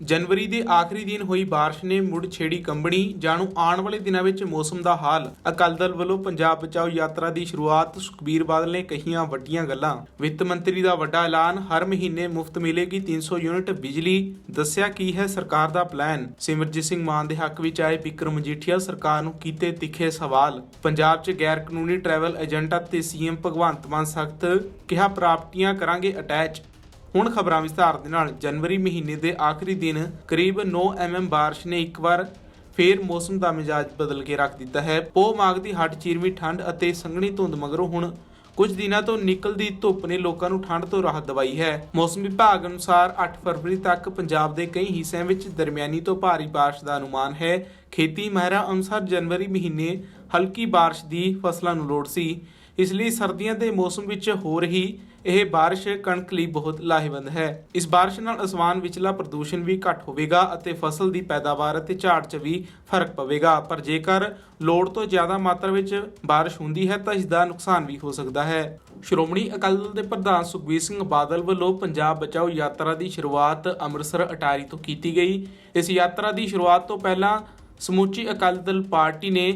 ਜਨਵਰੀ ਦੇ ਆਖਰੀ ਦਿਨ ਹੋਈ بارش ਨੇ ਮੁੜ ਛੇੜੀ ਕੰਬਣੀ ਜਾਣੂ ਆਉਣ ਵਾਲੇ ਦਿਨਾਂ ਵਿੱਚ ਮੌਸਮ ਦਾ ਹਾਲ ਅਕਾਲੀ ਦਲ ਵੱਲੋਂ ਪੰਜਾਬ ਬਚਾਓ ਯਾਤਰਾ ਦੀ ਸ਼ੁਰੂਆਤ ਸੁਖਬੀਰ ਬਾਦਲ ਨੇ ਕਹੀਆਂ ਵੱਡੀਆਂ ਗੱਲਾਂ ਵਿੱਤ ਮੰਤਰੀ ਦਾ ਵੱਡਾ ਐਲਾਨ ਹਰ ਮਹੀਨੇ ਮੁਫਤ ਮਿਲੇਗੀ 300 ਯੂਨਿਟ ਬਿਜਲੀ ਦੱਸਿਆ ਕੀ ਹੈ ਸਰਕਾਰ ਦਾ ਪਲਾਨ ਸਿਮਰਜੀਤ ਸਿੰਘ ਮਾਨ ਦੇ ਹੱਕ ਵਿੱਚ ਆਏ ਵਿਕਰਮ ਮਜੀਠੀਆ ਸਰਕਾਰ ਨੂੰ ਕੀਤੇ ਤਿੱਖੇ ਸਵਾਲ ਪੰਜਾਬ 'ਚ ਗੈਰ ਕਾਨੂੰਨੀ ਟਰੈਵਲ ਏਜੰਟਾਂ ਤੇ ਸੀਐਮ ਭਗਵੰਤ ਮਾਨ ਸਖਤ ਕਿਹਾ ਪ੍ਰਾਪਰਟੀਆਂ ਕਰਾਂਗੇ ਅਟੈਚ ਹੁਣ ਖਬਰਾਂ ਵਿਸਥਾਰ ਦੇ ਨਾਲ ਜਨਵਰੀ ਮਹੀਨੇ ਦੇ ਆਖਰੀ ਦਿਨ ਕਰੀਬ 9 ਐਮਐਮ ਬਾਰਿਸ਼ ਨੇ ਇੱਕ ਵਾਰ ਫੇਰ ਮੌਸਮ ਦਾ ਮਿਜਾਜ ਬਦਲ ਕੇ ਰੱਖ ਦਿੱਤਾ ਹੈ। ਪੋ ਮਾਗ ਦੀ ਹੱਟ ਚੀਰਵੀਂ ਠੰਡ ਅਤੇ ਸੰਘਣੀ ਧੁੰਦ ਮਗਰੋਂ ਹੁਣ ਕੁਝ ਦਿਨਾਂ ਤੋਂ ਨਿਕਲਦੀ ਧੁੱਪ ਨੇ ਲੋਕਾਂ ਨੂੰ ਠੰਡ ਤੋਂ ਰਾਹਤ ਦਵਾਈ ਹੈ। ਮੌਸਮ ਵਿਭਾਗ ਅਨੁਸਾਰ 8 ਫਰਵਰੀ ਤੱਕ ਪੰਜਾਬ ਦੇ ਕਈ ਹਿੱਸਿਆਂ ਵਿੱਚ ਦਰਮਿਆਨੀ ਤੋਂ ਭਾਰੀ ਬਾਰਿਸ਼ ਦਾ ਅਨੁਮਾਨ ਹੈ। ਖੇਤੀ ਮਾਹਿਰਾਂ ਅਨੁਸਾਰ ਜਨਵਰੀ ਮਹੀਨੇ ਹਲਕੀ ਬਾਰਿਸ਼ ਦੀ ਫਸਲਾਂ ਨੂੰ ਲੋੜ ਸੀ। ਇਸ ਲਈ ਸਰਦੀਆਂ ਦੇ ਮੌਸਮ ਵਿੱਚ ਹੋ ਰਹੀ ਇਹ ਬਾਰਿਸ਼ ਕਣਕ ਲਈ ਬਹੁਤ ਲਾਹੇਵੰਦ ਹੈ। ਇਸ ਬਾਰਿਸ਼ ਨਾਲ ਅਸਮਾਨ ਵਿਚਲਾ ਪ੍ਰਦੂਸ਼ਣ ਵੀ ਘੱਟ ਹੋਵੇਗਾ ਅਤੇ ਫਸਲ ਦੀ ਪੈਦਾਵਾਰ ਅਤੇ ਝਾੜ 'ਚ ਵੀ ਫ਼ਰਕ ਪਵੇਗਾ। ਪਰ ਜੇਕਰ ਲੋੜ ਤੋਂ ਜ਼ਿਆਦਾ ਮਾਤਰਾ ਵਿੱਚ ਬਾਰਿਸ਼ ਹੁੰਦੀ ਹੈ ਤਾਂ ਇਸ ਦਾ ਨੁਕਸਾਨ ਵੀ ਹੋ ਸਕਦਾ ਹੈ। ਸ਼੍ਰੋਮਣੀ ਅਕਾਲੀ ਦਲ ਦੇ ਪ੍ਰਧਾਨ ਸੁਖਬੀਰ ਸਿੰਘ ਬਾਦਲ ਵੱਲੋਂ ਪੰਜਾਬ ਬਚਾਓ ਯਾਤਰਾ ਦੀ ਸ਼ੁਰੂਆਤ ਅੰਮ੍ਰਿਤਸਰ ਅਟਾਰੀ ਤੋਂ ਕੀਤੀ ਗਈ। ਇਸ ਯਾਤਰਾ ਦੀ ਸ਼ੁਰੂਆਤ ਤੋਂ ਪਹਿਲਾਂ ਸਮੁੱਚੀ ਅਕਾਲੀ ਦਲ ਪਾਰਟੀ ਨੇ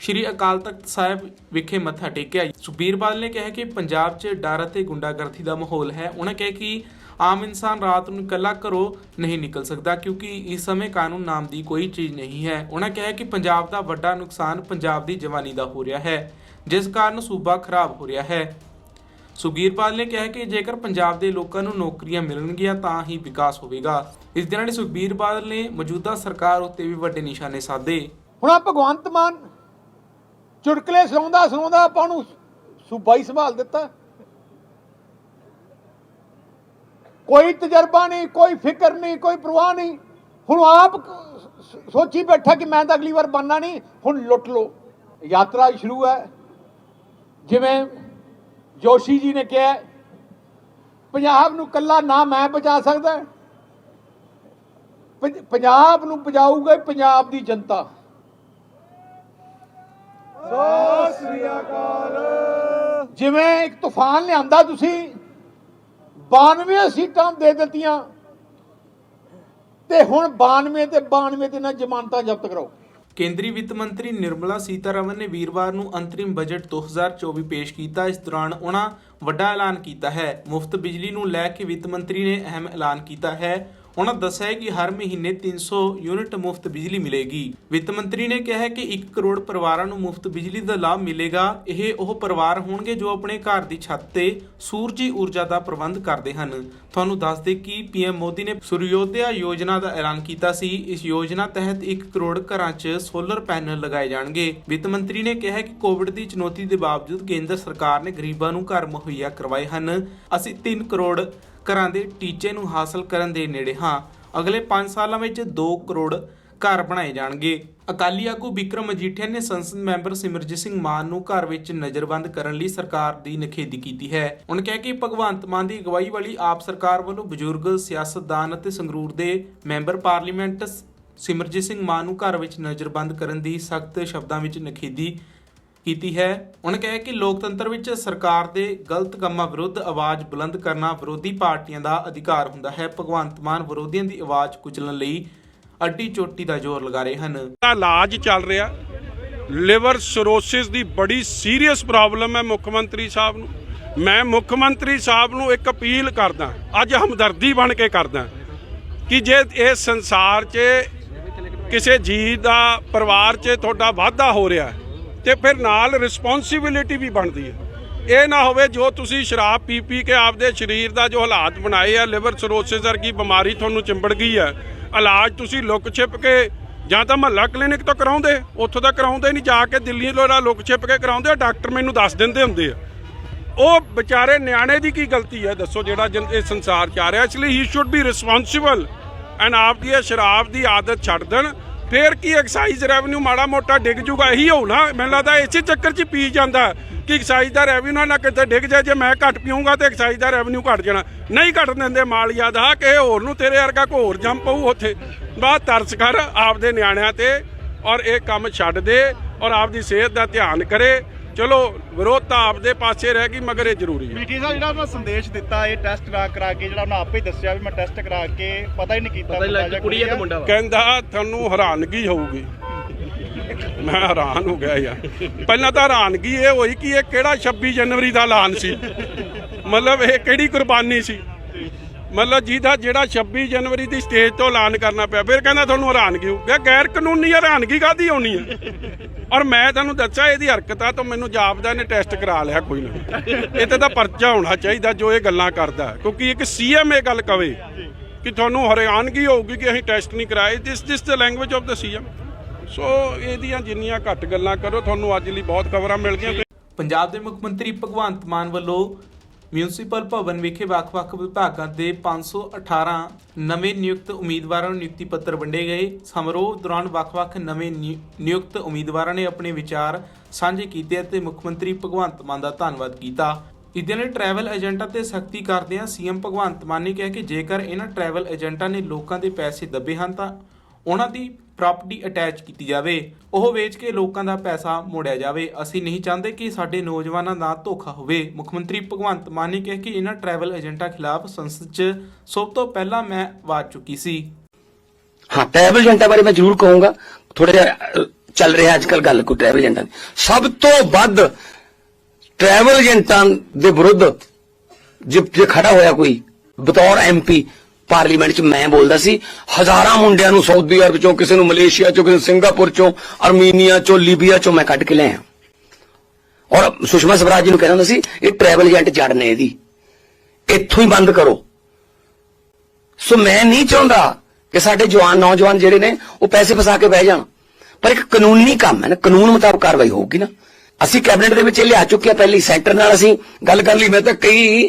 ਸ਼੍ਰੀ ਅਕਾਲ ਤਖਤ ਸਾਹਿਬ ਵਿਖੇ ਮੱਥਾ ਟੇਕਿਆ। ਸੁਖਬੀਰ ਬਾਦਲ ਨੇ ਕਿਹਾ ਕਿ ਪੰਜਾਬ 'ਚ ਡਰ ਅਤੇ ਗੁੰਡਾਗਰਦੀ ਦਾ ਮਾਹੌਲ ਹੈ। ਉਹਨਾਂ ਕਿਹਾ ਕਿ ਆਮ ਇਨਸਾਨ ਰਾਤ ਨੂੰ ਇਕੱਲਾ ਘਰੋਂ ਨਹੀਂ ਨਿਕਲ ਸਕਦਾ ਕਿਉਂਕਿ ਇਸ ਸਮੇਂ ਕਾਨੂੰਨ ਨਾਮ ਦੀ ਕੋਈ ਚੀਜ਼ ਨਹੀਂ ਹੈ। ਉਹਨਾਂ ਕਿਹਾ ਕਿ ਪੰਜਾਬ ਦਾ ਵੱਡਾ ਨੁਕਸਾਨ ਪੰਜਾਬ ਦੀ ਜਵਾਨੀ ਦਾ ਹੋ ਰਿਹਾ ਹੈ, ਜਿਸ ਕਾਰਨ ਸੂਬਾ ਖਰਾਬ ਹੋ ਰਿਹਾ ਹੈ। ਸੁਖਬੀਰ ਬਾਦਲ ਨੇ ਕਿਹਾ ਕਿ ਜੇਕਰ ਪੰਜਾਬ ਦੇ ਲੋਕਾਂ ਨੂੰ ਨੌਕਰੀਆਂ ਮਿਲਣਗੀਆਂ ਤਾਂ ਹੀ ਵਿਕਾਸ ਹੋਵੇਗਾ। ਇਸ ਦਿਨਾਂ ਨੇ ਸੁਖਬੀਰ ਬਾਦਲ ਨੇ ਮੌਜੂਦਾ ਸਰਕਾਰ ਉੱਤੇ ਵੀ ਵੱਡੇ ਨਿਸ਼ਾਨੇ ਸਾਧੇ। ਹੁਣ ਆ ਭਗਵੰਤ ਮਾਨ ਚੁਟਕਲੇ ਸੁਣਾਉਂਦਾ ਸੁਣਾਉਂਦਾ ਆਪਾਂ ਨੂੰ ਸੂਬਾ ਹੀ ਸੰਭਾਲ ਦਿੱਤਾ। ਕੋਈ ਤਜਰਬਾ ਨਹੀਂ, ਕੋਈ ਫਿਕਰ ਨਹੀਂ, ਕੋਈ ਪਰਵਾਹ ਨਹੀਂ। ਹੁਣ ਆਪ ਸੋਚੀ ਬੈਠਾ ਕਿ ਮੈਂ ਤਾਂ ਅਗਲੀ ਵਾਰ ਬਣਨਾ ਨਹੀਂ, ਹੁਣ ਲੁੱਟ ਲੋ ਯਾਤਰਾ ਸ਼ੁਰੂ ਹੈ। ਜਿਵੇਂ ਜੋਸ਼ੀ ਜੀ ਨੇ ਕਿਹਾ, ਪੰਜਾਬ ਨੂੰ ਕੱਲਾ ਨਾ ਮੈਂ ਬਚਾ ਸਕਦਾ। ਪੰਜਾਬ ਨੂੰ ਬਚਾਊਗਾ ਪੰਜਾਬ ਦੀ ਜਨਤਾ। ਜਿਵੇਂ ਇੱਕ ਤੂਫਾਨ ਲਿਆਂਦਾ ਤੁਸੀਂ 92 ਸੀਟਾਂ ਦੇ ਦਿੱਤੀਆਂ। ਤੇ ਹੁਣ 92 ਤੇ 92 ਤੇ ਨਾ ਜ਼ਮਾਨਤਾਂ ਜ਼ਬਤ ਕਰੋ। ਕੇਂਦਰੀ ਵਿੱਤ ਮੰਤਰੀ ਨਿਰਮਲਾ ਸੀਤਾਰਮਨ ਨੇ ਵੀਰਵਾਰ ਨੂੰ ਅੰਤਰਿਮ ਬਜਟ 2024 ਪੇਸ਼ ਕੀਤਾ। ਇਸ ਦੌਰਾਨ ਉਹਨਾਂ ਵੱਡਾ ਐਲਾਨ ਕੀਤਾ ਹੈ। ਮੁਫਤ ਬਿਜਲੀ ਨੂੰ ਲੈ ਕੇ ਵਿੱਤ ਮੰਤਰੀ ਨੇ ਅਹਿਮ ਐਲਾਨ ਕੀਤਾ ਹੈ। ਉਹਨਾਂ ਦੱਸਿਆ ਕਿ ਹਰ ਮਹੀਨੇ 300 ਯੂਨਿਟ ਮੁਫਤ ਬਿਜਲੀ ਮਿਲੇਗੀ। ਵਿੱਤ ਮੰਤਰੀ ਨੇ ਕਿਹਾ ਕਿ 1 ਕਰੋੜ ਪਰਿਵਾਰਾਂ ਨੂੰ ਮੁਫਤ ਬਿਜਲੀ ਦਾ ਲਾਭ ਮਿਲੇਗਾ। ਇਹ ਉਹ ਪਰਿਵਾਰ ਹੋਣਗੇ ਜੋ ਆਪਣੇ ਘਰ ਦੀ ਛੱਤ ਤੇ ਸੂਰਜੀ ਊਰਜਾ ਦਾ ਪ੍ਰਬੰਧ ਕਰਦੇ ਹਨ। ਤੁਹਾਨੂੰ ਦੱਸ ਦੇ ਕਿ ਪੀਐਮ ਮੋਦੀ ਨੇ ਸੁਰਯੋਦਿਆ ਯੋਜਨਾ ਦਾ ਐਲਾਨ ਕੀਤਾ ਸੀ। ਇਸ ਯੋਜਨਾ ਤਹਿਤ 1 ਕਰੋੜ ਘਰਾਂ 'ਚ ਸੋਲਰ ਪੈਨਲ ਲਗਾਏ ਜਾਣਗੇ। ਵਿੱਤ ਮੰਤਰੀ ਨੇ ਕਿਹਾ ਕਿ ਕੋਵਿਡ ਦੀ ਚੁਣੌਤੀ ਦੇ ਬਾਵਜੂਦ ਕੇਂਦਰ ਸਰਕਾਰ ਨੇ ਗਰੀਬਾਂ ਨੂੰ ਘਰ ਮੁਹੱਈਆ ਕਰਵਾਏ ਹਨ। ਅਸੀਂ 3 ਕਰੋੜ ਘਰਾਂ ਦੇ ਟੀਚੇ ਨੂੰ ਹਾਸਲ ਕਰਨ ਦੇ ਨੇੜੇ ਹਾਂ। ਅਗਲੇ 5 ਸਾਲਾਂ ਵਿੱਚ 2 ਕਰੋੜ ਘਰ ਬਣਾਏ ਜਾਣਗੇ। ਅਕਾਲੀ ਆਗੂ ਵਿਕਰਮ ਮਜੀਠੀਆ ਨੇ ਸੰਸਦ ਮੈਂਬਰ ਸਿਮਰਜੀਤ ਸਿੰਘ ਮਾਨ ਨੂੰ ਘਰ ਵਿੱਚ ਨਜ਼ਰਬੰਦ ਕਰਨ ਲਈ ਸਰਕਾਰ ਦੀ ਨਿਖੇਧੀ ਕੀਤੀ ਹੈ। ਉਹਨਾਂ ਕਿਹਾ ਕਿ ਭਗਵੰਤ ਮਾਨ ਦੀ ਅਗਵਾਈ ਵਾਲੀ ਆਪ ਸਰਕਾਰ ਵੱਲੋਂ ਬਜ਼ੁਰਗ, ਸਿਆਸਤਦਾਨ ਅਤੇ ਸੰਗਰੂਰ ਦੇ ਮੈਂਬਰ ਪਾਰਲੀਮੈਂਟ ਸਿਮਰਜੀਤ ਸਿੰਘ ਮਾਨ ਨੂੰ ਘਰ ਵਿੱਚ ਨਜ਼ਰਬੰਦ ਕਰਨ ਦੀ ਸਖਤ ਸ਼ਬਦਾਂ ਵਿੱਚ ਨਿਖੇਧੀ ਕੀਤੀ ਹੈ। ਉਹਨਾਂ ਕਿਹਾ ਕਿ ਲੋਕਤੰਤਰ ਵਿੱਚ ਸਰਕਾਰ ਦੇ ਗਲਤ ਕੰਮਾਂ ਵਿਰੁੱਧ ਆਵਾਜ਼ ਬੁਲੰਦ ਕਰਨਾ ਵਿਰੋਧੀ ਪਾਰਟੀਆਂ ਦਾ ਅਧਿਕਾਰ ਹੁੰਦਾ ਹੈ। ਭਗਵੰਤ ਮਾਨ ਵਿਰੋਧੀਆਂ ਦੀ ਆਵਾਜ਼ ਕੁਚਲਣ ਲਈ ਅੱਡੀ ਚੋਟੀ ਦਾ ਜ਼ੋਰ ਲਗਾ ਰਹੇ ਹਨ। ਦਾ ਇਲਾਜ ਚੱਲ ਰਿਹਾ। ਲਿਵਰ ਸਿਰੋਸਿਸ ਦੀ ਬੜੀ ਸੀਰੀਅਸ ਪ੍ਰੋਬਲਮ ਹੈ ਮੁੱਖ ਮੰਤਰੀ ਸਾਹਿਬ ਨੂੰ। ਮੈਂ ਮੁੱਖ ਮੰਤਰੀ ਸਾਹਿਬ ਨੂੰ ਇੱਕ ਅਪੀਲ ਕਰਦਾ ਅੱਜ ਹਮਦਰਦੀ ਬਣ ਕੇ ਕਰਦਾ ਕਿ ਜੇ ਇਹ ਸੰਸਾਰ 'ਚ ਕਿਸੇ ਜੀ ਦਾ ਪਰਿਵਾਰ 'ਚ ਤੁਹਾਡਾ ਵਾਧਾ ਹੋ ਰਿਹਾ ਹੈ, ਤੇ ਫਿਰ ਨਾਲ ਰਿਸਪੌਂਸਿਬਿਲਿਟੀ ਵੀ ਬਣਦੀ ਹੈ। ਇਹ ਨਾ ਹੋਵੇ ਜੋ ਤੁਸੀਂ ਸ਼ਰਾਬ ਪੀ ਪੀ ਕੇ ਆਪਦੇ ਸਰੀਰ ਦਾ ਜੋ ਹਾਲਾਤ ਬਣਾਏ ਆ ਲਿਵਰ ਸਰੋਸਿਸ ਵਰਗੀ ਬਿਮਾਰੀ ਤੁਹਾਨੂੰ ਚਿੰਬੜ ਗਈ ਹੈ ਇਲਾਜ ਤੁਸੀਂ ਲੁੱਕ ਛਿਪ ਕੇ ਜਾਂ ਤਾਂ ਮਹੱਲਾ ਕਲੀਨਿਕ ਤੋਂ ਕਰਾਉਂਦੇ, ਉੱਥੋਂ ਤਾਂ ਕਰਾਉਂਦੇ ਨਹੀਂ, ਜਾ ਕੇ ਦਿੱਲੀ ਲੋਰਾ ਲੁੱਕ ਛਿਪ ਕੇ ਕਰਾਉਂਦੇ ਆ, ਡਾਕਟਰ ਮੈਨੂੰ ਦੱਸ ਦਿੰਦੇ ਹੁੰਦੇ ਆ। ਉਹ ਵਿਚਾਰੇ ਨਿਆਣੇ ਦੀ ਕੀ ਗਲਤੀ ਹੈ ਦੱਸੋ ਜਿਹੜਾ ਜਨ- ਇਹ ਸੰਸਾਰ ਚ ਆ ਰਿਹਾ, ਇਸ ਲਈ ਹੀ ਸ਼ੁੱਡ ਬੀ ਰਿਸਪੌਂਸਿਬਲ ਐਂਡ ਆਪ ਦੀ ਇਹ ਸ਼ਰਾਬ ਦੀ ਆਦਤ ਛੱਡ ਦੇਣ। ਫੇਰ ਕੀ ਐਕਸਾਈਜ਼ ਰੈਵਨਿਊ ਮਾੜਾ ਮੋਟਾ ਡਿੱਗ ਜੂਗਾ? ਇਹੀ ਹੋਊ ਨਾ। ਮੈਨੂੰ ਲੱਗਦਾ ਇਸੇ ਚੱਕਰ 'ਚ ਪੀ ਜਾਂਦਾ ਕਿ ਐਕਸਾਈਜ਼ ਦਾ ਰੈਵਨਿਊ ਨਾ ਕਿਤੇ ਡਿੱਗ ਜਾਏ। ਜੇ ਮੈਂ ਘੱਟ ਪੀਊਂਗਾ ਤੇ ਐਕਸਾਈਜ਼ ਦਾ ਰੈਵਨਿਊ ਘਟ ਜਾਣਾ। ਨਹੀਂ ਘਟ ਦਿੰਦੇ ਮਾਲੀਆ ਦਾ ਕਿ ਹੋਰ ਨੂੰ ਤੇਰੇ ਵਰਗਾ ਕੋਈ ਹੋਰ ਜੰਮ ਪਊ ਉੱਥੇ। ਬਾਅਦ ਤਰਸ ਕਰ ਆਪਦੇ ਨਿਆਣਿਆਂ ਤੇ ਔਰ ਇਹ ਕੰਮ ਛੱਡ ਦੇ ਔਰ ਆਪਦੀ ਸਿਹਤ ਦਾ ਧਿਆਨ ਕਰੇ। ਚਲੋ ਵਿਰੋਧਤਾ ਆਪਦੇ ਪਾਸੇ ਰਹਿ ਗਈ ਮਗਰ ਇਹ ਜ਼ਰੂਰੀ ਹੈ। ਮੀਠੀ ਸਾਹਿਬ ਜਿਹੜਾ ਉਹਨਾਂ ਸੰਦੇਸ਼ ਦਿੱਤਾ ਇਹ ਟੈਸਟ ਕਰਾ ਕਰਾ ਕੇ ਜਿਹੜਾ ਉਹਨਾਂ ਆਪੇ ਹੀ ਦੱਸਿਆ ਵੀ ਮੈਂ ਟੈਸਟ ਕਰਾ ਕੇ ਪਤਾ ਹੀ ਨਹੀਂ ਕੀਤਾ ਮੁੰਡਾ ਜਾਂ ਕੁੜੀ ਹੈ ਮੁੰਡਾ ਕਹਿੰਦਾ ਤੁਹਾਨੂੰ ਹੈਰਾਨਗੀ ਹੋਊਗੀ। ਮੈਂ ਹੈਰਾਨ ਹੋ ਗਿਆ ਯਾਰ। ਪਹਿਲਾਂ ਤਾਂ ਹੈਰਾਨਗੀ ਇਹ ਹੋਈ ਕਿ ਇਹ ਕਿਹੜਾ 26 ਜਨਵਰੀ ਦਾ ਐਲਾਨ ਸੀ? ਮਤਲਬ ਇਹ ਕਿਹੜੀ ਕੁਰਬਾਨੀ ਸੀ? ਮਤਲਬ ਜਿਹਦਾ ਜਿਹੜਾ 26 ਜਨਵਰੀ ਦੀ ਸਟੇਜ ਤੋਂ ਐਲਾਨ ਕਰਨਾ ਪਿਆ ਫਿਰ ਕਹਿੰਦਾ ਤੁਹਾਨੂੰ ਹੈਰਾਨਗੀ ਹੋ ਗਿਆ ਗੈਰ ਕਾਨੂੰਨੀ ਹੈਰਾਨਗੀ ਕਾਦੀ ਹੋਣੀ ਹੈ? ਔਰ ਮੈਂ ਤੁਹਾਨੂੰ ਦੱਸਿਆ ਇਹਦੀ ਹਰਕਤਾਂ ਤੋਂ ਮੈਨੂੰ ਜਾਪਦਾ ਨੇ ਟੈਸਟ ਕਰਾ ਲਿਆ ਕੋਈ ਨਾ। ਇਹ ਤੇ ਤਾਂ ਪਰਚਾ ਹੋਣਾ ਚਾਹੀਦਾ ਜੋ ਇਹ ਗੱਲਾਂ ਕਰਦਾ ਕਿਉਂਕਿ ਇੱਕ ਸੀਐਮ ਇਹ ਗੱਲ ਕਵੇ ਕਿ ਤੁਹਾਨੂੰ ਹੈਰਾਨਗੀ ਹੋਊਗੀ ਕਿ ਅਸੀਂ ਟੈਸਟ ਨਹੀਂ ਕਰਾਏ। This this the language of the CM. So ਇਹਦੀਆਂ ਜਿੰਨੀਆਂ ਘੱਟ ਗੱਲਾਂ ਕਰੋ, ਤੁਹਾਨੂੰ ਅੱਜ ਲਈ ਬਹੁਤ ਖਬਰਾਂ ਮਿਲ ਗਈਆਂ। ਪੰਜਾਬ ਦੇ ਮੁੱਖ ਮੰਤਰੀ ਭਗਵੰਤ ਮਾਨ ਵੱਲੋਂ ਮਿਊਨਿਸਪਲ ਭਵਨ ਵਿਖੇ ਵੱਖ-ਵੱਖ ਵਿਭਾਗਾਂ ਦੇ 518 ਨਵੇਂ ਨਿਯੁਕਤ ਉਮੀਦਵਾਰਾਂ ਨੂੰ ਨਿਯੁਕਤੀ ਪੱਤਰ ਵੰਡੇ ਗਏ। ਸਮਾਰੋਹ ਦੌਰਾਨ ਵੱਖ-ਵੱਖ ਨਵੇਂ ਨਿਯੁ- ਨਿਯੁਕਤ ਉਮੀਦਵਾਰਾਂ ਨੇ ਆਪਣੇ ਵਿਚਾਰ ਸਾਂਝੇ ਕੀਤੇ ਅਤੇ ਮੁੱਖ ਮੰਤਰੀ ਭਗਵੰਤ ਮਾਨ ਦਾ ਧੰਨਵਾਦ ਕੀਤਾ। ਇਦਾਂ ਨੇ ਟਰੈਵਲ ਏਜੰਟਾਂ ਤੇ ਸਖਤੀ ਕਰਦਿਆਂ ਸੀਐਮ ਭਗਵੰਤ ਮਾਨ ਨੇ ਕਿਹਾ ਕਿ ਜੇਕਰ ਇਹਨਾਂ ਟਰੈਵਲ ਏਜੰਟਾਂ ਨੇ ਲੋਕਾਂ ਦੇ ਪੈਸੇ ਦੱਬੇ ਹਨ ਤਾਂ ਉਹਨਾਂ ਦੀ ਪ੍ਰਾਪਰਟੀ ਅਟੈਚ ਕੀਤੀ ਜਾਵੇ, ਉਹ ਵੇਚ ਕੇ ਲੋਕਾਂ ਦਾ ਪੈਸਾ ਮੋੜਿਆ ਜਾਵੇ। ਅਸੀਂ ਨਹੀਂ ਚਾਹੁੰਦੇ ਕਿ ਸਾਡੇ ਨੌਜਵਾਨਾਂ ਦਾ ਧੋਖਾ ਹੋਵੇ। ਮੁੱਖ ਮੰਤਰੀ ਭਗਵੰਤ ਮਾਨ ਨੇ ਕਿਹਾ ਕਿ ਇਹਨਾਂ ਟਰੈਵਲ ਏਜੰਟਾਂ ਖਿਲਾਫ ਸੰਸਦ 'ਚ ਸਭ ਤੋਂ ਪਹਿਲਾਂ ਮੈਂ ਆਵਾਜ਼ ਚੁੱਕੀ ਸੀ। ਹਾਂ ਟਰੈਵਲ ਏਜੰਟਾਂ ਬਾਰੇ ਮੈਂ ਜ਼ਰੂਰ ਕਹੂੰਗਾ। ਥੋੜਾ ਜਿਹਾ ਚੱਲ ਰਿਹਾ ਅੱਜ ਗੱਲ ਕੋਈ ਟਰੈਵਲ ਏਜੰਟਾਂ ਸਭ ਤੋਂ ਵੱਧ ਟਰੈਵਲ ਏਜੰਟਾਂ ਦੇ ਵਿਰੁੱਧ ਜੇ ਖੜਾ ਹੋਇਆ ਕੋਈ, ਬਤੌਰ ਐਮਪੀ ਪਾਰਲੀਮੈਂਟ 'ਚ ਮੈਂ ਬੋਲਦਾ ਸੀ, ਹਜ਼ਾਰਾਂ ਮੁੰਡਿਆਂ ਨੂੰ ਸਾਊਦੀ ਅਰਬ ਚੋਂ, ਕਿਸੇ ਨੂੰ ਮਲੇਸ਼ੀਆ ਚੋਂ, ਕਿਸੇ ਨੂੰ ਸਿੰਗਾਪੁਰ ਚੋਂ, ਅਰਮੀਨੀਆ ਚੋਂ, ਲੀਬੀਆ ਚੋਂ ਮੈਂ ਕੱਢ ਕੇ ਲਿਆ ਔਰ ਸੁਸ਼ਮਾ ਸਵਰਾਜ ਨੂੰ ਕਹਿੰਦਾ ਹੁੰਦਾ ਸੀ, ਇਹ ਟਰੈਵਲ ਏਜੰਟ ਜੜ ਨੇ ਇਹਦੀ। ਇੱਥੋਂ ਹੀ ਬੰਦ ਕਰੋ। ਸੋ ਮੈਂ ਨਹੀਂ ਚਾਹੁੰਦਾ ਕਿ ਸਾਡੇ ਜਵਾਨ, ਨੌਜਵਾਨ ਜਿਹੜੇ ਨੇ, ਉਹ ਪੈਸੇ ਫਸਾ ਕੇ ਬਹਿ ਜਾਣ। ਪਰ ਇੱਕ ਕਾਨੂੰਨੀ ਕੰਮ ਹੈ ਨਾ, ਕਾਨੂੰਨ ਮੁਤਾਬਕ ਕਾਰਵਾਈ ਹੋਊਗੀ ਨਾ। ਅਸੀਂ ਕੈਬਨਿਟ ਦੇ ਵਿੱਚ ਇਹ ਲਿਆ ਚੁੱਕੇ ਆ ਪਹਿਲੀ ਸੈਂਟਰ ਨਾਲ ਅਸੀਂ ਗੱਲ ਕਰ ਲਈ। ਮੈਂ ਤਾਂ ਕਈ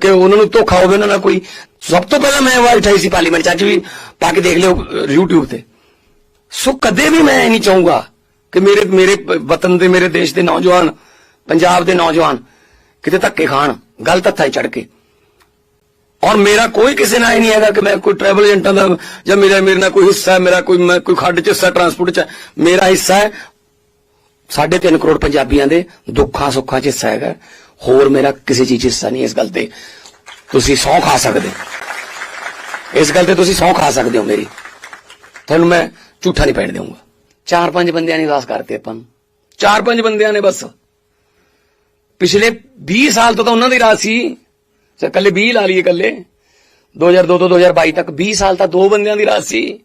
ਕਿ ਉਹਨਾਂ ਨੂੰ ਧੋਖਾ ਹੋਵੇ ਉਹਨਾਂ ਨਾਲ ਕੋਈ। ਸਭ ਤੋਂ ਪਹਿਲਾਂ ਮੈਂ ਆਵਾਜ਼ ਉਠਾਈ ਸੀ ਪਾਰਲੀਮੈਂਟ ਚ ਵੀ ਪਾ ਕੇ ਦੇਖ ਲਿਓ YouTube ਤੇ। ਸੋ ਕਦੇ ਵੀ ਮੈਂ ਨਹੀਂ ਚਾਹੂੰਗਾ ਕਿ ਮੇਰੇ ਮੇਰੇ ਵਤਨ ਦੇ, ਮੇਰੇ ਦੇਸ਼ ਦੇ ਨੌਜਵਾਨ, ਪੰਜਾਬ ਦੇ ਨੌਜਵਾਨ ਕਿਤੇ ਧੱਕੇ ਖਾਣ ਗਲਤ ਹੱਥਾਂ 'ਚ ਚੜ ਕੇ। ਔਰ ਮੇਰਾ ਕੋਈ ਕਿਸੇ ਨਾਲ ਹੀ ਨਹੀਂ ਹੈਗਾ ਕਿ ਮੈਂ ਕੋਈ ਟਰੈਵਲ ਏਜੰਟਾਂ ਦਾ ਜਾਂ ਮੇਰਾ, ਮੇਰੇ ਨਾਲ ਕੋਈ ਹਿੱਸਾ ਮੇਰਾ ਕੋਈ, ਮੈਂ ਕੋਈ ਖੱਡ 'ਚ, ਹਿੱਸਾ ਟਰਾਂਸਪੋਰਟ 'ਚ ਮੇਰਾ ਹਿੱਸਾ ਹੈ ਸਾਢੇ ਤਿੰਨ ਕਰੋੜ ਪੰਜਾਬੀਆਂ ਦੇ ਦੁੱਖਾਂ ਸੁੱਖਾਂ 'ਚ ਹਿੱਸਾ ਹੈਗਾ। ਹੋਰ ਮੇਰਾ ਕਿਸੇ ਚੀਜ਼ 'ਚ ਹਿੱਸਾ ਨਹੀਂ ਇਸ ਗੱਲ ਤੇ। ਤੁਸੀਂ ਸੌਂ ਖਾ ਸਕਦੇ ਇਸ ਗੱਲ ਤੇ ਤੁਸੀਂ ਸੌਂ ਖਾ ਸਕਦੇ ਹੋ ਮੇਰੀ। ਤੁਹਾਨੂੰ ਮੈਂ ਝੂਠਾ ਨਹੀਂ ਪੈਣ ਦੇਵਾਂਗਾ ਚਾਰ ਪੰਜ ਬੰਦਿਆਂ ਨੇ ਅਰਦਾਸ ਕਰਤੇ ਆਪਾਂ ਨੂੰ। ਚਾਰ ਪੰਜ ਬੰਦਿਆਂ ਨੇ ਬਸ। ਪਿਛਲੇ 20 ਸਾਲ ਤੋਂ ਤਾਂ ਉਹਨਾਂ ਦੀ ਰਾਜ ਸੀ। ਸਰ ਕੱਲੇ 20 ਲਾ ਲਈਏ ਕੱਲੇ 2002 ਤੋਂ 2022 ਤੱਕ 20 ਸਾਲ ਤਾਂ ਦੋ ਬੰਦਿਆਂ ਦੀ ਰਾਜ ਸੀ।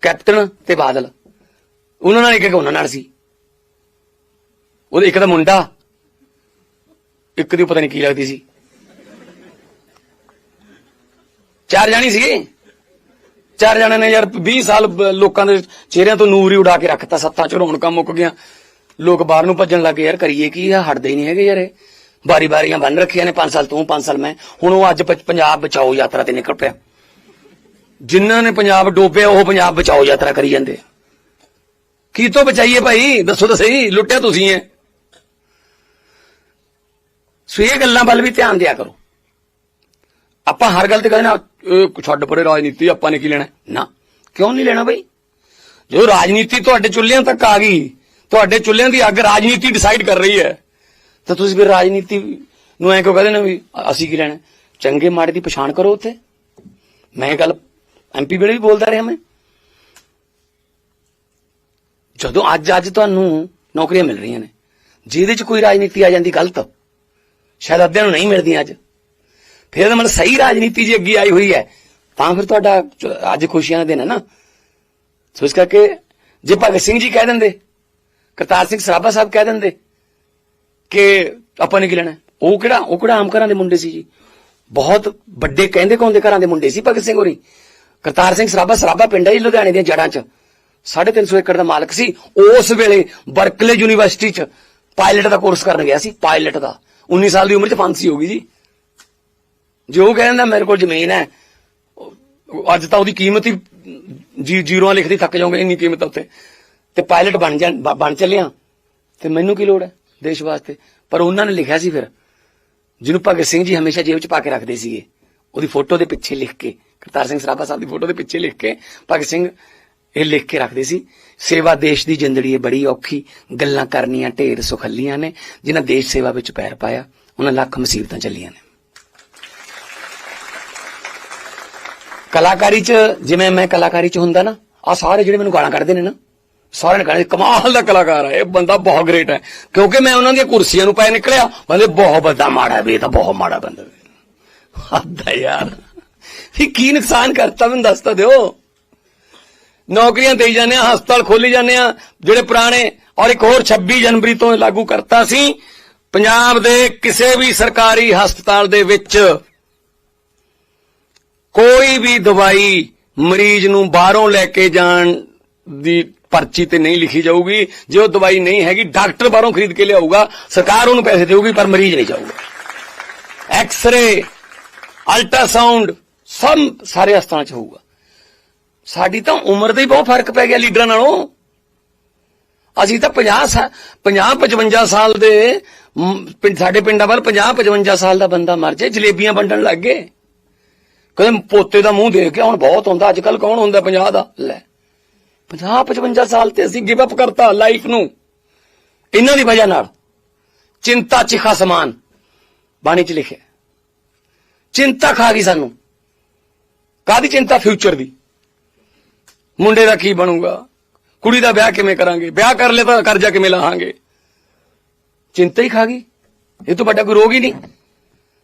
ਕੈਪਟਨ ਤੇ ਬਾਦਲ। ਉਹਨਾਂ ਨਾਲ ਇੱਕ ਇੱਕ ਉਹਨਾਂ ਨਾਲ ਸੀ। ਉਹਦੇ ਇੱਕ ਦਾ ਮੁੰਡਾ, ਇੱਕ ਦੀ ਪਤਾ ਨਹੀਂ ਕੀ ਲੱਗਦੀ ਸੀ। ਚਾਰ ਜਾਣੀ ਸੀਗੇ। ਚਾਰ ਜਣਿਆਂ ਨੇ ਯਾਰ 20 ਸਾਲ ਲੋਕਾਂ ਦੇ ਚਿਹਰਿਆਂ ਤੋਂ ਨੂਰ ਹੀ ਉਡਾ ਕੇ ਰੱਖਤਾ, ਸੱਤਾਂ ਚ ਰੌਣਕਾਂ ਮੁੱਕ ਗਿਆ ਲੋਕ ਬਾਹਰ ਨੂੰ ਭੱਜਣ ਲੱਗੇ ਯਾਰ ਕਰੀਏ ਕੀ ਆ, ਹਟਦੇ ਹੀ ਨਹੀਂ ਹੈਗੇ ਯਾਰ ਇਹ। ਬਾਰੀ ਬਾਰੀਆਂ ਬੰਨ ਰੱਖੀਆਂ ਨੇ 5 ਸਾਲ ਤੂੰ 5 ਸਾਲ ਮੈਂ। ਹੁਣ ਉਹ ਅੱਜ ਪੰਜਾਬ ਬਚਾਓ ਯਾਤਰਾ ਤੇ ਨਿਕਲ ਪਿਆ। ਜਿਨ੍ਹਾਂ ਨੇ ਪੰਜਾਬ ਡੋਬਿਆ, ਉਹ ਪੰਜਾਬ ਬਚਾਓ ਯਾਤਰਾ ਕਰੀ ਜਾਂਦੇ ਕੀ ਤੋਂ ਬਚਾਈਏ ਭਾਈ? ਦੱਸੋ ਤਾਂ ਸਹੀ, ਲੁੱਟਿਆ ਤੁਸੀਂ ਐ ਸੋ ਇਹ ਗੱਲਾਂ ਵੱਲ ਵੀ ਧਿਆਨ ਦਿਆ ਕਰੋ। ਆਪਾਂ ਹਰ ਗੱਲ ਤੇ ਕਹਿੰਦੇ ਨਾ ਇਹ ਛੱਡ ਪਰੇ ਰਾਜਨੀਤੀ ਆਪਾਂ ਨੇ ਕੀ ਲੈਣਾ? ਨਾ। ਕਿਉਂ ਨਹੀਂ ਲੈਣਾ ਬਈ? ਜੋ ਰਾਜਨੀਤੀ ਤੁਹਾਡੇ ਚੁੱਲ੍ਹਿਆਂ ਤੱਕ ਆ ਗਈ, ਤੁਹਾਡੇ ਚੁੱਲ੍ਹਿਆਂ ਦੀ ਅੱਗ ਰਾਜਨੀਤੀ ਡਿਸਾਈਡ ਕਰ ਰਹੀ ਹੈ, ਤਾਂ ਤੁਸੀਂ ਫਿਰ ਰਾਜਨੀਤੀ ਨੂੰ ਐਂ ਕਿਉਂ ਕਹਿੰਦੇ ਨੇ ਵੀ ਅਸੀਂ ਕੀ ਲੈਣਾ? ਚੰਗੇ ਮਾੜੇ ਦੀ ਪਛਾਣ ਕਰੋ ਉੱਥੇ। ਮੈਂ ਇਹ ਗੱਲ ਐਮਪੀ ਵੇਲੇ ਵੀ ਬੋਲਦਾ ਰਿਹਾ ਮੈਂ। ਜਦੋਂ ਅੱਜ ਅੱਜ ਤੁਹਾਨੂੰ ਨੌਕਰੀਆਂ ਮਿਲ ਰਹੀਆਂ ਨੇ, ਜਿਹਦੇ 'ਚ ਕੋਈ ਰਾਜਨੀਤੀ ਆ ਜਾਂਦੀ ਗਲਤ, ਸ਼ਾਇਦ ਅੱਧਿਆਂ ਨੂੰ ਨਹੀਂ ਮਿਲਦੀਆਂ ਅੱਜ। ਫਿਰ ਇਹਦਾ ਮਤਲਬ ਸਹੀ ਰਾਜਨੀਤੀ ਜੇ ਅੱਗੇ ਆਈ ਹੋਈ ਹੈ, ਤਾਂ ਫਿਰ ਤੁਹਾਡਾ ਅੱਜ ਖੁਸ਼ੀਆਂ ਦਾ ਦਿਨ ਹੈ ਨਾ। ਸੋ ਇਸ ਕਰਕੇ ਜੇ ਭਗਤ ਸਿੰਘ ਜੀ ਕਹਿ ਦਿੰਦੇ, ਕਰਤਾਰ ਸਿੰਘ ਸਰਾਭਾ ਸਾਹਿਬ ਕਹਿ ਦਿੰਦੇ ਕਿ ਆਪਾਂ ਨੇ ਕੀ ਲੈਣਾ ਉਹ ਕਿਹੜਾ ਉਹ ਕਿਹੜਾ ਆਮ ਘਰਾਂ ਦੇ ਮੁੰਡੇ ਸੀ ਜੀ? ਬਹੁਤ ਵੱਡੇ ਕਹਿੰਦੇ ਕੌਂਦੇ ਘਰਾਂ ਦੇ ਮੁੰਡੇ ਸੀ ਭਗਤ ਸਿੰਘ ਹੋਰੀ। ਕਰਤਾਰ ਸਿੰਘ ਸਰਾਭਾ ਸਰਾਭਾ ਪਿੰਡ ਹੈ ਜੀ ਲੁਧਿਆਣੇ ਦੀਆਂ ਜੜ੍ਹਾਂ 'ਚ। 350 ਏਕੜ ਦਾ ਮਾਲਕ ਸੀ। ਉਸ ਵੇਲੇ ਬਰਕਲੇ ਯੂਨੀਵਰਸਿਟੀ ਚ ਪਾਇਲਟ ਦਾ ਕੋਰਸ ਕਰਨ ਗਿਆ ਸੀ ਪਾਇਲਟ ਦਾ। 19 ਸਾਲ ਦੀ ਉਮਰ ਚ ਫਾਂਸੀ ਹੋ ਗਈ ਜੀ। ਜੇ ਜੋ ਕਹਿੰਦਾ ਮੇਰੇ ਕੋਲ ਜ਼ਮੀਨ ਹੈ, ਅੱਜ ਤਾਂ ਉਹਦੀ ਕੀਮਤ ਹੀ ਜੀ ਜ਼ੀਰੋਆਂ ਲਿਖਦੀ ਥੱਕ ਜਾਓਗੇ, ਇੰਨੀ ਕੀਮਤ ਆ ਉੱਤੇ ਤੇ ਪਾਇਲਟ ਬਣ ਜਾ ਬਣ ਚੱਲਿਆ। ਤੇ ਮੈਨੂੰ ਕੀ ਲੋੜ ਹੈ ਦੇਸ਼ ਵਾਸਤੇ? ਪਰ ਉਹਨਾਂ ਨੇ ਲਿਖਿਆ ਸੀ ਫਿਰ, ਜਿਹਨੂੰ ਭਗਤ ਸਿੰਘ ਜੀ ਹਮੇਸ਼ਾ ਜੇਬ 'ਚ ਪਾ ਕੇ ਰੱਖਦੇ ਸੀਗੇ। ਉਹਦੀ ਫੋਟੋ ਦੇ ਪਿੱਛੇ ਲਿਖ ਕੇ, ਕਰਤਾਰ ਸਿੰਘ ਸਰਾਭਾ ਸਾਹਿਬ ਦੀ ਫੋਟੋ ਦੇ ਪਿੱਛੇ ਲਿਖ ਕੇ ਭਗਤ ਸਿੰਘ ਇਹ ਲਿਖ ਕੇ ਰੱਖਦੇ ਸੀ, ਸੇਵਾ ਦੇਸ਼ ਦੀ ਜਿੰਦੜੀ ਹੈ ਬੜੀ ਔਖੀ, ਗੱਲਾਂ ਕਰਨੀਆਂ ਢੇਰ ਸੁਖੱਲੀਆਂ ਨੇ, ਜਿਨ੍ਹਾਂ ਦੇਸ਼ ਸੇਵਾ ਵਿੱਚ ਪੈਰ ਪਾਇਆ, ਉਹਨਾਂ ਲੱਖ ਮੁਸੀਬਤਾਂ ਚੱਲੀਆਂ ਨੇ। ਕਲਾਕਾਰੀ ਚ, ਜਿਵੇਂ ਮੈਂ ਕਲਾਕਾਰੀ ਚ ਹੁੰਦਾ ਨਾ ਆ ਸਾਰੇ ਜਿਹੜੇ ਮੈਨੂੰ ਗਾਲਾਂ ਕੱਢਦੇ ਨੇ ਨਾ, ਸਾਰਿਆਂ ਨੇ ਕਹਿੰਦੇ ਕਮਾਲ ਦਾ ਕਲਾਕਾਰ ਹੈ, ਇਹ ਬੰਦਾ ਬਹੁਤ ਗ੍ਰੇਟ ਹੈ। ਕਿਉਂਕਿ ਮੈਂ ਉਹਨਾਂ ਦੀਆਂ ਕੁਰਸੀਆਂ ਨੂੰ ਪੈ ਨਿਕਲਿਆ, ਬੰਦੇ ਬਹੁਤ ਬੰਦਾ ਮਾੜਾ ਵੀ ਇਹ ਤਾਂ ਬਹੁਤ ਮਾੜਾ ਬੰਦਾ ਵੀ ਹੱਦਾ ਯਾਰ। ਇਹ ਕੀ ਨੁਕਸਾਨ ਕਰਤਾ ਮੈਨੂੰ ਦੱਸ ਤਾਂ ਦਿਓ। ਨੌਕਰੀਆਂ ਦੇਈ ਜਾਂਦੇ ਆ ਹਸਪਤਾਲ ਖੋਲੀ ਜਾਂਦੇ ਆ ਜਿਹੜੇ ਪੁਰਾਣੇ ਔਰ ਇੱਕ ਹੋਰ 26 ਜਨਵਰੀ ਤੋਂ ਲਾਗੂ ਕਰਤਾ ਸੀ, ਪੰਜਾਬ ਦੇ ਕਿਸੇ ਵੀ ਸਰਕਾਰੀ ਹਸਪਤਾਲ ਦੇ ਵਿੱਚ ਕੋਈ ਵੀ ਦਵਾਈ ਮਰੀਜ਼ ਨੂੰ ਬਾਹਰੋਂ ਲੈ ਕੇ ਜਾਣ ਦੀ ਪਰਚੀ ਤੇ ਨਹੀਂ ਲਿਖੀ ਜਾਊਗੀ। ਜੇ ਉਹ ਦਵਾਈ ਨਹੀਂ ਹੈਗੀ, ਡਾਕਟਰ ਬਾਹਰੋਂ ਖਰੀਦ ਕੇ ਲਿਆਊਗਾ, ਸਰਕਾਰ ਉਹਨੂੰ ਪੈਸੇ ਦੇਊਗੀ, ਪਰ ਮਰੀਜ਼ ਨਹੀਂ ਜਾਊਗਾ। ਐਕਸ-ਰੇ ਅਲਟਰਾਸਾਊਂਡ ਸਭ ਸਾਰੇ ਹਸਪਤਾਲਾਂ 'ਚ ਹੋਊਗਾ। ਸਾਡੀ ਤਾਂ ਉਮਰ ਦਾ ਹੀ ਬਹੁਤ ਫ਼ਰਕ ਪੈ ਗਿਆ ਲੀਡਰਾਂ ਨਾਲੋਂ। ਅਸੀਂ ਤਾਂ 50 50 55 ਸਾਲ ਦੇ ਸਾਡੇ ਪਿੰਡਾਂ ਵੱਲ 50 55 ਸਾਲ ਦਾ ਬੰਦਾ ਮਰ ਜਾਏ, ਜਲੇਬੀਆਂ ਵੰਡਣ ਲੱਗ ਗਏ। ਕਹਿੰਦੇ ਪੋਤੇ ਦਾ ਮੂੰਹ ਦੇਖ ਕੇ ਹੁਣ ਬਹੁਤ ਹੁੰਦਾ ਅੱਜ ਕੱਲ ਕੌਣ ਹੁੰਦਾ 50 ਦਾ? ਲੈ 50 55 ਸਾਲ ਤੇ ਅਸੀਂ ਗਿਵ ਅਪ ਕਰਤਾ ਲਾਈਫ ਨੂੰ। ਇਹਨਾਂ ਦੀ ਵਜ੍ਹਾ ਨਾਲ, ਚਿੰਤਾ ਚਿਖਾ ਸਮਾਨ ਬਾਣੀ ਚ ਲਿਖਿਆ। ਚਿੰਤਾ ਖਾ ਗਈ ਸਾਨੂੰ। ਕਾਦੀ ਚਿੰਤਾ? ਫਿਊਚਰ ਦੀ। ਮੁੰਡੇ ਦਾ ਕੀ ਬਣੂਗਾ? ਕੁੜੀ ਦਾ ਵਿਆਹ ਕਿਵੇਂ ਕਰਾਂਗੇ? ਵਿਆਹ ਕਰ ਲੈ ਤਾਂ ਕਰਜ਼ਾ ਕਿਵੇਂ ਲਾਹਾਂਗੇ? ਚਿੰਤਾ ਹੀ ਖਾ ਗਈ। ਇਹ ਤੋਂ ਵੱਡਾ ਕੋਈ ਰੋਗ ਹੀ ਨਹੀਂ।